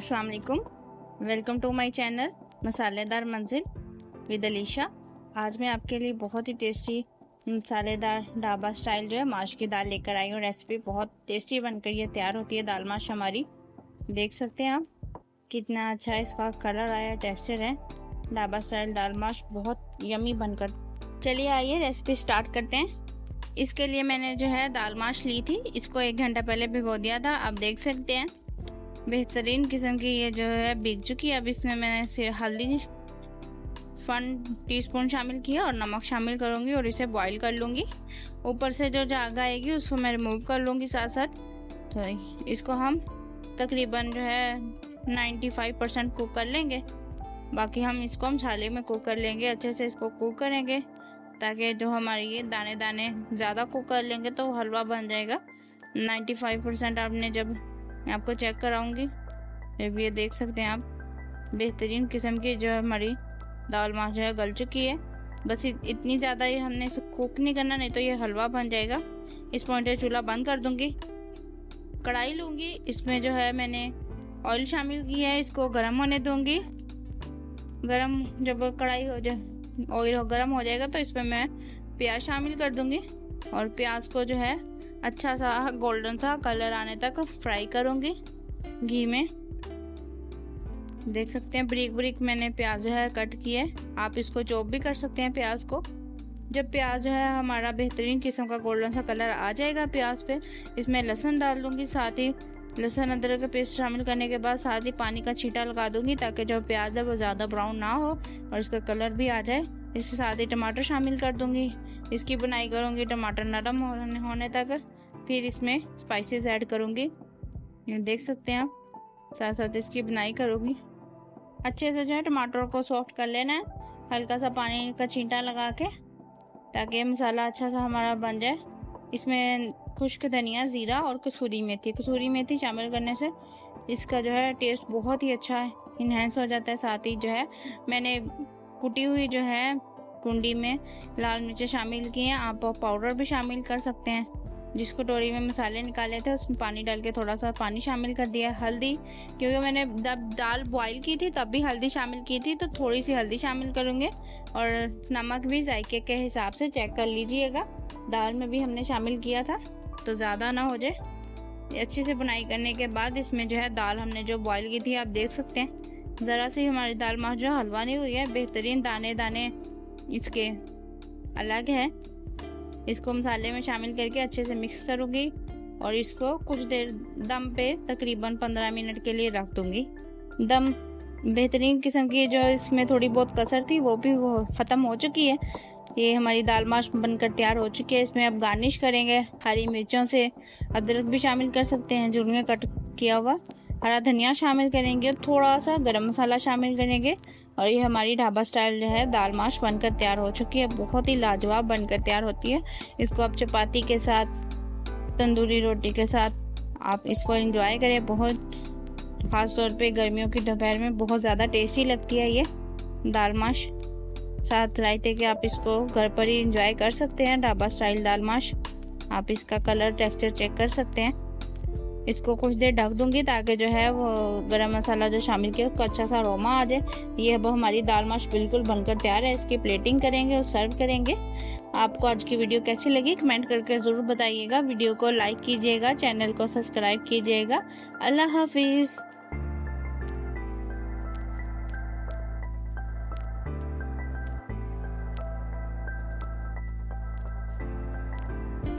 अस्सलाम वालेकुम। Welcome to my channel मसालेदार मंजिल विद अलीशा आज मैं आपके लिए बहुत ही टेस्टी मसालेदार ढाबा स्टाइल जो है, माश की दाल लेकर आई हूँ। रेसिपी बहुत टेस्टी बनकर ये तैयार होती है, दाल माश हमारी। देख सकते हैं आप कितना अच्छा इसका कलर आया टेक्सचर है। ढाबा स्टाइल दाल माश बहुत यमी बनकर। चलिए आइए रेसिपी स्टार्ट करते हैं। इसके लिए मैंने जो है दाल माश ली थी, इसको एक घंटा पहले भिगो दिया था, आप देख सकते हैं। बेहतरीन किस्म की ये जो है बिक चुकी है। अब इसमें मैंने सिर्फ़ हल्दी वन टीस्पून शामिल किया और नमक शामिल करूँगी और इसे बॉईल कर लूँगी। ऊपर से जो जाग आएगी उसको मैं रिमूव कर लूँगी साथ साथ तो इसको हम तकरीबन जो है 95 परसेंट कुक कर लेंगे। बाकी हम इसको हम छाले में कुक कर लेंगे, अच्छे से इसको कुक करेंगे। ताकि जो हमारी ये दाने दाने ज़्यादा कुक कर लेंगे तो हलवा बन जाएगा। 95 परसेंट आपने जब मैं आपको चेक कराऊँगी। ये देख सकते हैं आप, बेहतरीन किस्म की जो है हमारी दाल माश जो है गल चुकी है। बस इतनी ज़्यादा ही हमने इसे कुक नहीं करना, नहीं तो ये हलवा बन जाएगा। इस पॉइंट पे चूल्हा बंद कर दूँगी। कढ़ाई लूँगी, इसमें जो है मैंने ऑयल शामिल किया है, इसको गर्म होने दूँगी। गर्म जब कढ़ाई हो जाए ऑयल गर्म हो जाएगा तो इसमें मैं प्याज शामिल कर दूँगी। और प्याज को जो है अच्छा सा गोल्डन सा कलर आने तक फ्राई करूँगी घी में। देख सकते हैं ब्रिक ब्रिक मैंने प्याज जो है कट किए आप इसको चॉप भी कर सकते हैं प्याज को। जब प्याज जो है, हमारा बेहतरीन किस्म का गोल्डन सा कलर आ जाएगा प्याज पे। इसमें लहसुन डाल दूँगी, साथ ही लहसुन अदरक का पेस्ट शामिल करने के बाद साथ ही पानी का छीटा लगा दूँगी ताकि जो प्याज है, वो ज़्यादा ब्राउन ना हो और इसका कलर भी आ जाए। इसके साथ ही टमाटर शामिल कर दूँगी। इसकी बुनाई करूँगी टमाटर नरम होने होने तक। फिर इसमें स्पाइसेस ऐड करूँगी। देख सकते हैं आप। साथ साथ इसकी बुनाई करूँगी। अच्छे से जो है टमाटर को सॉफ्ट कर लेना है। हल्का सा पानी का छींटा लगा के, ताकि मसाला अच्छा सा हमारा बन जाए। इसमें खुश्क धनिया, ज़ीरा और कसूरी मेथी। कसूरी मेथी शामिल करने से इसका जो है टेस्ट बहुत ही अच्छा है इन्हेंस हो जाता है। साथ ही जो है मैंने कुटी हुई जो है कुंडी में लाल मिर्चें शामिल की हैं। आप पाउडर भी शामिल कर सकते हैं। जिस कटोरी में मसाले निकाले थे, उसमें पानी डाल के थोड़ा सा पानी शामिल कर दिया हल्दी। क्योंकि मैंने जब दाल बॉईल की थी, तब भी हल्दी शामिल की थी तो थोड़ी सी हल्दी शामिल करूँगे। और नमक भी जायके के हिसाब से चेक कर लीजिएगा। दाल में भी हमने शामिल किया था तो ज़्यादा ना हो जाए। अच्छे से बुनाई करने के बाद इसमें जो है, दाल हमने जो बॉईल की थी, आप देख सकते हैं। ज़रा सी हमारी दाल माश जो हलवा नहीं हुई है, बेहतरीन दाने दाने इसके अलग है। इसको मसाले में शामिल करके अच्छे से मिक्स करूँगी और इसको कुछ देर दम पे तकरीबन पंद्रह मिनट के लिए रख दूँगी। दम बेहतरीन किस्म की जो इसमें थोड़ी बहुत कसर थी, वो भी ख़त्म हो चुकी है। ये हमारी दाल माश बनकर तैयार हो चुकी है। इसमें अब गार्निश करेंगे। हरी मिर्चों से अदरक भी शामिल कर सकते हैं जुड़े कट किया हुआ। हरा धनिया शामिल करेंगे थोड़ा सा गरम मसाला शामिल करेंगे और ये हमारी ढाबा स्टाइल जो है, दाल माश बनकर तैयार हो चुकी है। बहुत ही लाजवाब बनकर तैयार होती है। इसको आप चपाती के साथ, तंदूरी रोटी के साथ आप इसको एंजॉय करें। बहुत, ख़ास तौर पे गर्मियों की दोपहर में बहुत ज़्यादा टेस्टी लगती है ये दाल माश। साथ रायते के आप इसको घर पर ही इंजॉय कर सकते हैं, ढाबा स्टाइल दाल माश। आप इसका कलर टेक्सचर चेक कर सकते हैं। इसको कुछ देर ढक दूँगी ताकि जो है वो गरम मसाला जो शामिल किया उसका अच्छा सा रोमा आ जाए। ये अब हमारी दाल माश बिल्कुल बनकर तैयार है। इसकी प्लेटिंग करेंगे और सर्व करेंगे। आपको आज की वीडियो कैसी लगी? कमेंट करके ज़रूर बताइएगा। वीडियो को लाइक कीजिएगा। चैनल को सब्सक्राइब कीजिएगा। अल्लाह हाफिज़।